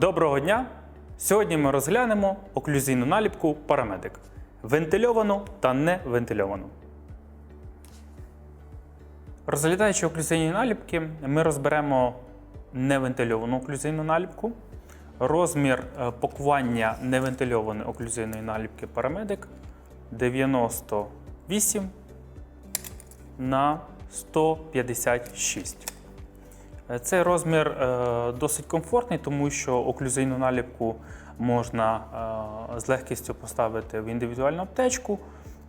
Доброго дня! Сьогодні ми розглянемо оклюзійну наліпку Парамедик. Вентильовану та не вентильовану. Розглядаючи оклюзійні наліпки, ми розберемо невентильовану оклюзійну наліпку, розмір е, пакування невентильованої оклюзійної наліпки Парамедик 98 на 156. Цей розмір е, досить комфортний, тому що оклюзійну наліпку можна е, з легкістю поставити в індивідуальну аптечку.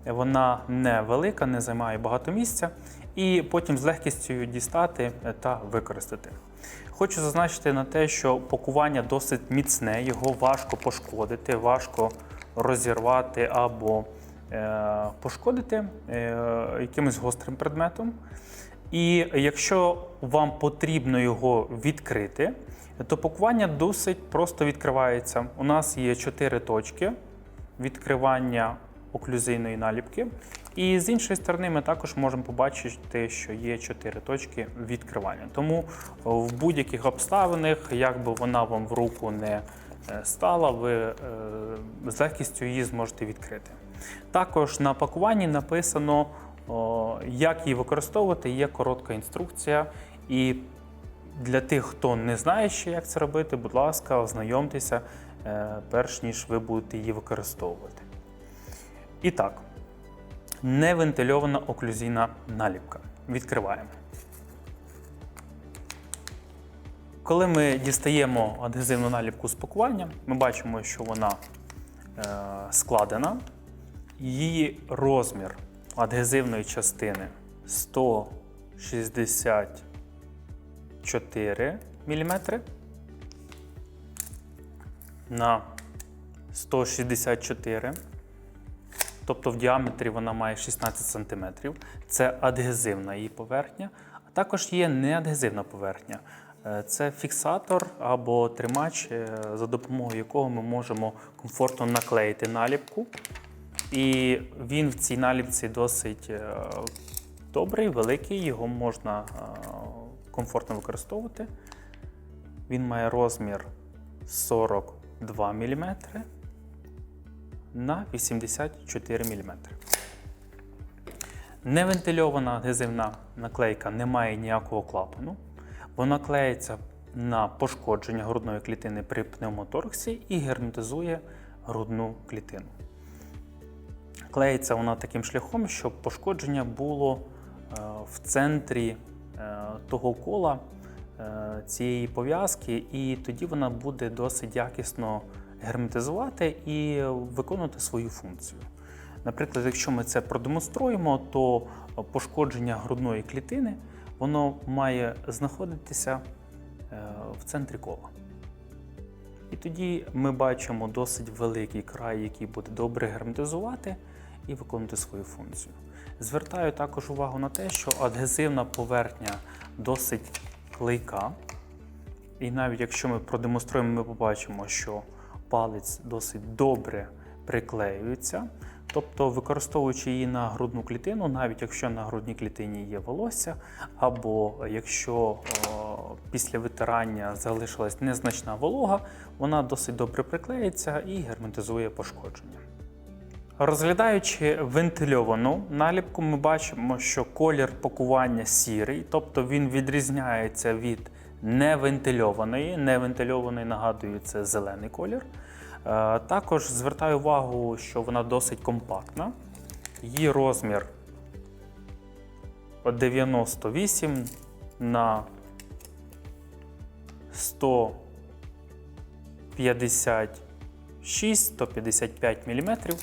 Вона не велика, не займає багато місця, і потім з легкістю дістати та використати. Хочу зазначити на те, що пакування досить міцне, його важко пошкодити, важко розірвати або е, пошкодити якимось гострим предметом. І якщо вам потрібно його відкрити, то пакування досить просто відкривається. У нас є чотири точки відкривання оклюзійної наліпки. І з іншої сторони, ми також можемо побачити, що є чотири точки відкривання. Тому в будь-яких обставинах, як би вона вам в руку не е, стала, ви е, з легкістю її зможете відкрити. Також на пакуванні написано, як її використовувати, є коротка інструкція. І для тих, хто не знає ще, як це робити, будь ласка, ознайомтеся, е, перш ніж ви будете її використовувати. І так, невентильована оклюзійна наліпка. Відкриваємо. Коли ми дістаємо адгезивну наліпку з пакування, ми бачимо, що вона е, складена. Її розмір адгезивної частини 164 мм на 164 Тобто в діаметрі вона має 16 см. Це адгезивна її поверхня, а також є неадгезивна поверхня. Е, Це фіксатор або тримач, е, за допомогою якого ми можемо комфортно наклеїти наліпку. І він в цій наліпці досить е, добрий, великий, його можна е, комфортно використовувати. Він має розмір 42 мм на 84 мм. Невентильована адгезивна наклейка не має ніякого клапану. Вона клеїться на пошкодження грудної клітини при пневмоторксі і герметизує грудну клітину. Клеїться вона таким шляхом, щоб пошкодження було е, в центрі е, того кола е, цієї пов'язки, і тоді вона буде досить якісно герметизувати і виконувати свою функцію. Наприклад, якщо ми це продемонструємо, то пошкодження грудної клітини воно має знаходитися в центрі кола. І тоді ми бачимо досить великий край, який буде добре герметизувати і виконувати свою функцію. Звертаю також увагу на те, що адгезивна поверхня досить клейка. І навіть якщо ми продемонструємо, ми побачимо, що палець досить добре приклеюється. Тобто, використовуючи її на грудну клітину, навіть якщо на грудній клітині є волосся, або якщо о, після витирання залишилась незначна волога, вона досить добре приклеїться і герметизує пошкодження. Розглядаючи вентильовану наліпку, ми бачимо, що колір пакування сірий, тобто він відрізняється від невентильованої. Невентильованої, нагадую, це зелений колір. Е, Також звертаю увагу, що вона досить компактна. Її розмір 98 на 156-155 мм. Е,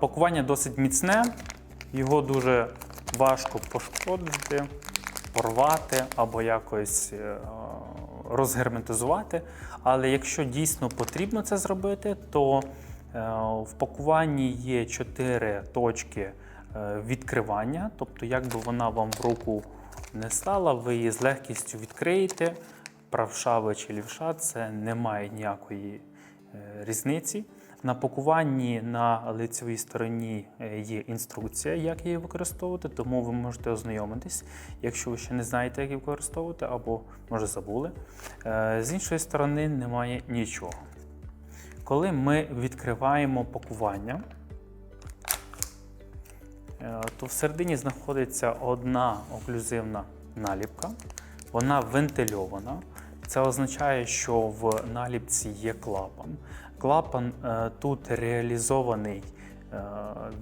Пакування досить міцне, його дуже важко пошкодити, порвати або якось е, розгерметизувати. Але якщо дійсно потрібно це зробити, то е, в пакуванні є чотири точки е, відкривання. Тобто, як би вона вам в руку не стала, ви її з легкістю відкриєте. Правша ви чи лівша, це не має ніякої е, різниці. На пакуванні на лицевій стороні е, є інструкція, як її використовувати, тому ви можете ознайомитись, якщо ви ще не знаєте, як її використовувати, або може забули. Е, З іншої сторони, немає нічого. Коли ми відкриваємо пакування, е, то всередині знаходиться одна оклюзивна наліпка. Вона вентильована. Це означає, що в наліпці є клапан. Клапан е, тут реалізований е,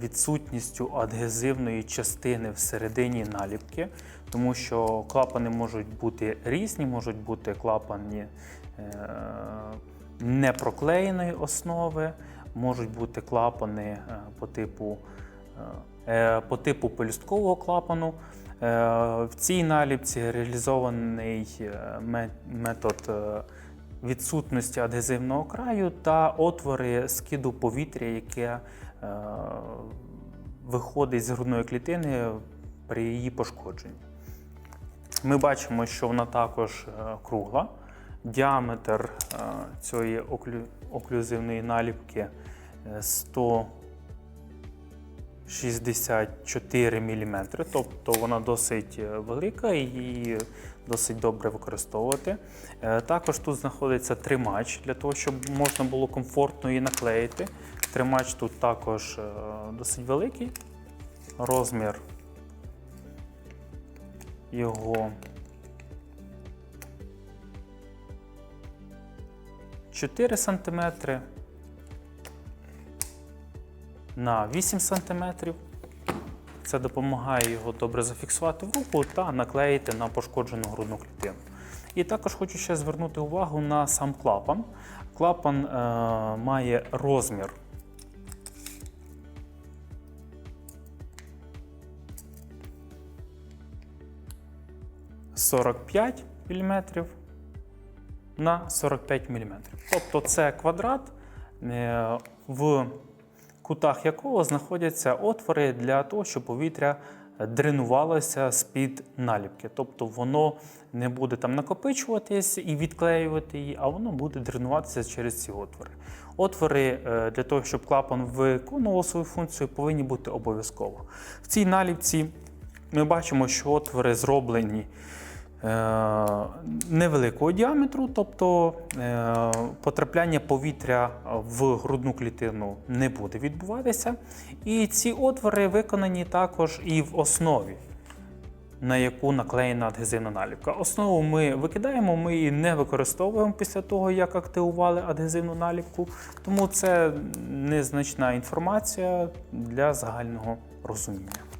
відсутністю адгезивної частини всередині наліпки, тому що клапани можуть бути різні, можуть бути клапані е, непроклеєної основи, можуть бути клапани по типу, по типу пелюсткового клапану. В цій наліпці реалізований метод відсутності адгезивного краю та отвори скиду повітря, яке е, виходить з грудної клітини при її пошкодженні. Ми бачимо, що вона також е, кругла. Діаметр е, цієї оклюзивної наліпки 100 64 мм, тобто вона досить е, велика і її досить добре використовувати. Е, також тут знаходиться тримач, для того, щоб можна було комфортно її наклеїти. Тримач тут також е, досить великий. Розмір його 4 см на 8 см. Це допомагає його добре зафіксувати в руку та наклеїти на пошкоджену грудну клітину. І також хочу ще звернути увагу на сам клапан. Клапан е, має розмір 45 мм на 45 мм. Тобто це квадрат, е, в кутах якого знаходяться отвори для того, щоб повітря дренувалося з-під наліпки. Тобто воно не буде там накопичуватись і відклеювати її, а воно буде дренуватися через ці отвори. Отвори е, для того, щоб клапан виконував свою функцію, повинні бути обов'язково. В цій наліпці ми бачимо, що отвори зроблені невеликого діаметру, тобто е, потрапляння повітря в грудну клітину не буде відбуватися. І ці отвори виконані також і в основі, на яку наклеєна адгезивна наліпка. Основу ми викидаємо, ми її не використовуємо після того, як активували адгезивну наліпку, тому це незначна інформація для загального розуміння.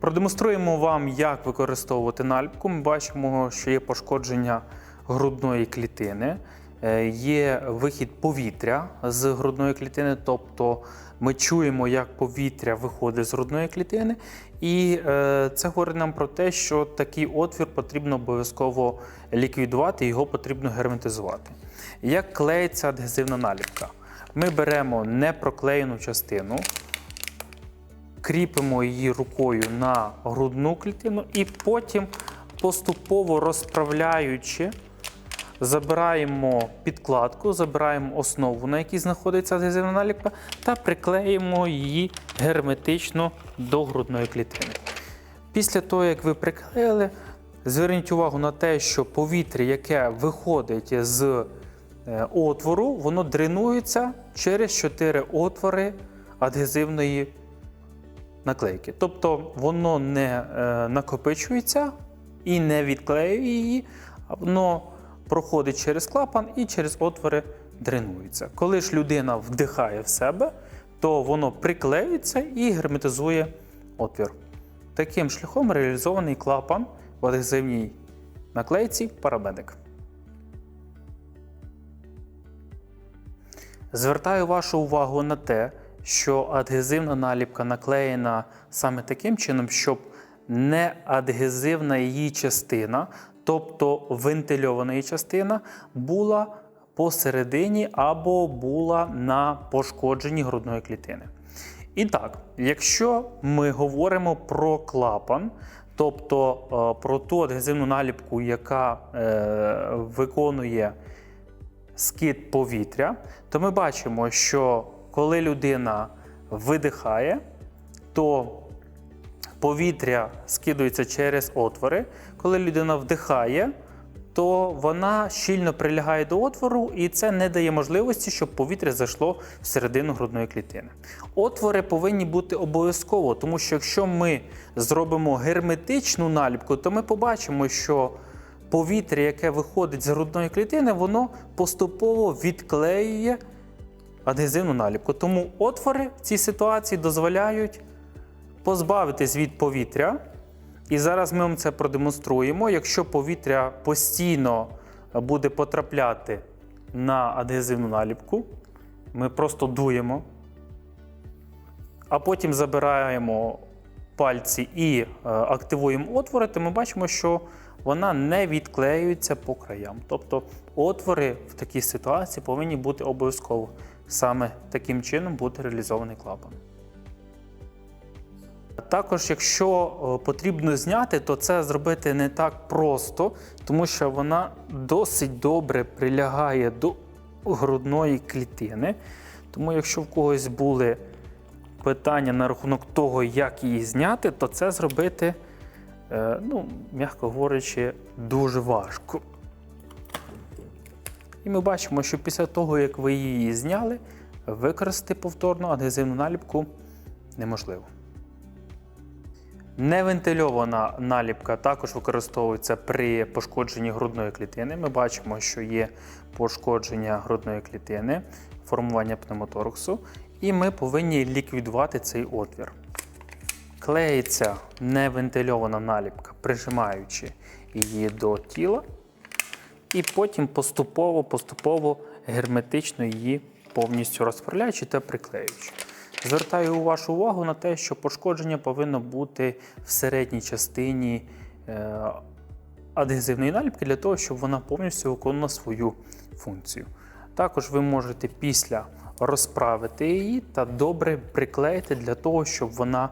Продемонструємо вам, як використовувати наліпку. Ми бачимо, що є пошкодження грудної клітини, е, є вихід повітря з грудної клітини, тобто ми чуємо, як повітря виходить з грудної клітини, і е, це говорить нам про те, що такий отвір потрібно обов'язково ліквідувати, його потрібно герметизувати. Як клеїться адгезивна наліпка? Ми беремо непроклеєну частину, кріпимо її рукою на грудну клітину і потім поступово розправляючи, забираємо підкладку, забираємо основу, на якій знаходиться адгезивна наліпка, та приклеїмо її герметично до грудної клітини. Після того, як ви приклеїли, зверніть увагу на те, що повітря, яке виходить з е, отвору, воно дренується через 4 отвори адгезивної наклейки. Тобто воно не е, накопичується і не відклеює її, воно проходить через клапан і через отвори дренується. Коли ж людина вдихає в себе, то воно приклеюється і герметизує отвір. Таким шляхом реалізований клапан в адгезивній наклейці парамедик. Звертаю вашу увагу на те, що адгезивна наліпка наклеєна саме таким чином, щоб не адгезивна її частина, тобто вентильована її частина, була посередині або була на пошкодженні грудної клітини. І так, якщо ми говоримо про клапан, тобто е, про ту адгезивну наліпку, яка е, виконує скид повітря, то ми бачимо, що коли людина видихає, то повітря скидується через отвори. Коли людина вдихає, то вона щільно прилягає до отвору, і це не дає можливості, щоб повітря зайшло всередину грудної клітини. Отвори повинні бути обов'язково, тому що якщо ми зробимо герметичну наліпку, то ми побачимо, що повітря, яке виходить з грудної клітини, воно поступово відклеює адгезивну наліпку. Тому отвори в цій ситуації дозволяють позбавитись від повітря. І зараз ми вам це продемонструємо. Якщо повітря постійно буде потрапляти на адгезивну наліпку, ми просто дуємо, а потім забираємо пальці і е, активуємо отвори, то ми бачимо, що вона не відклеюється по краям. Тобто отвори в такій ситуації повинні бути обов'язково. Саме таким чином буде реалізований клапан. Також, якщо е, потрібно зняти, то це зробити не так просто, тому що вона досить добре прилягає до грудної клітини. Тому, якщо в когось були питання на рахунок того, як її зняти, то це зробити, е, ну, м'яко говорячи, дуже важко. І ми бачимо, що після того, як ви її зняли, використати повторно адгезивну наліпку неможливо. Невентильована наліпка також використовується при пошкодженні грудної клітини. Ми бачимо, що є пошкодження грудної клітини, формування пневмотораксу, і ми повинні ліквідувати цей отвір. Клеїться невентильована наліпка, прижимаючи її до тіла, і потім поступово-поступово герметично її повністю розправляючи та приклеюючи. Звертаю вашу увагу на те, що пошкодження повинно бути в середній частині е, адгезивної наліпки для того, щоб вона повністю виконувала свою функцію. Також ви можете після розправити її та добре приклеїти для того, щоб вона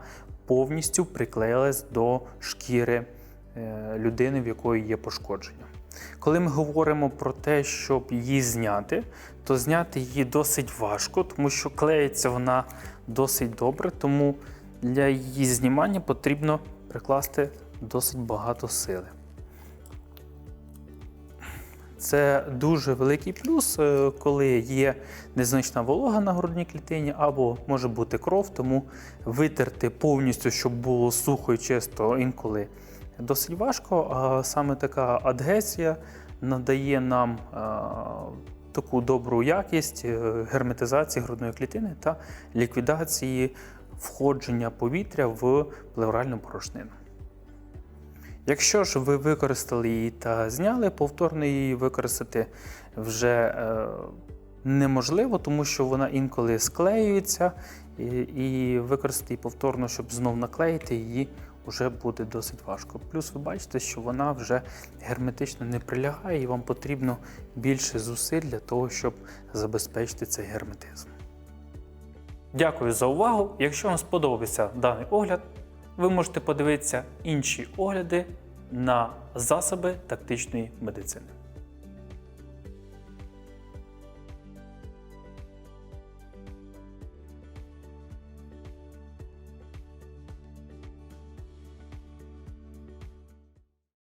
повністю приклеїлась до шкіри е, людини, в якої є пошкодження. Коли ми говоримо про те, щоб її зняти, то зняти її досить важко, тому що клеїться вона досить добре, тому для її знімання потрібно прикласти досить багато сили. Це дуже великий плюс, е, коли є незначна волога на грудній клітині, або може бути кров, тому витерти повністю, щоб було сухо і чисто інколи досить важко. Саме така адгесія надає нам е, таку добру якість е, герметизації грудної клітини та ліквідації входження повітря в плевральну порошнину. Якщо ж ви використали її та зняли, повторно її використати вже е, неможливо, тому що вона інколи склеюється, і використати її повторно, щоб знов наклеїти її, вже буде досить важко. Плюс ви бачите, що вона вже герметично не прилягає, і вам потрібно більше зусиль для того, щоб забезпечити цей герметизм. Дякую за увагу. Якщо вам сподобався даний огляд, ви можете подивитися інші огляди на засоби тактичної медицини.